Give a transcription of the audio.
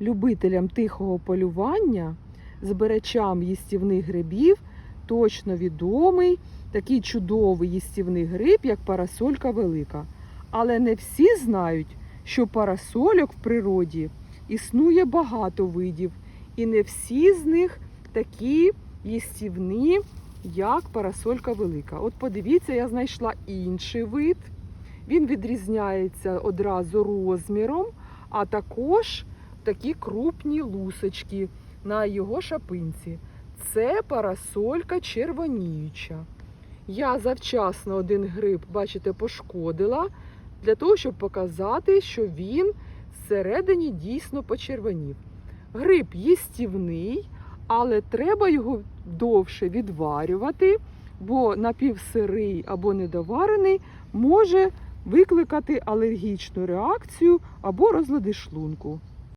любителям тихого полювання, збирачам їстівних грибів точно відомий такий чудовий їстівний гриб, як парасолька велика. Але не всі знають, що парасольок в природі існує багато видів, і не всі з них такі їстівні, як парасолька велика. От подивіться, я знайшла інший вид. Він відрізняється одразу розміром, а також такі крупні лусочки на його шапинці. Це парасолька червоніюча. Я завчасно один гриб, бачите, пошкодила для того, щоб показати, що він всередині дійсно почервонів. Гриб їстівний, але треба його довше відварювати, бо напівсирий або недоварений може викликати алергічну реакцію або розлади шлунку.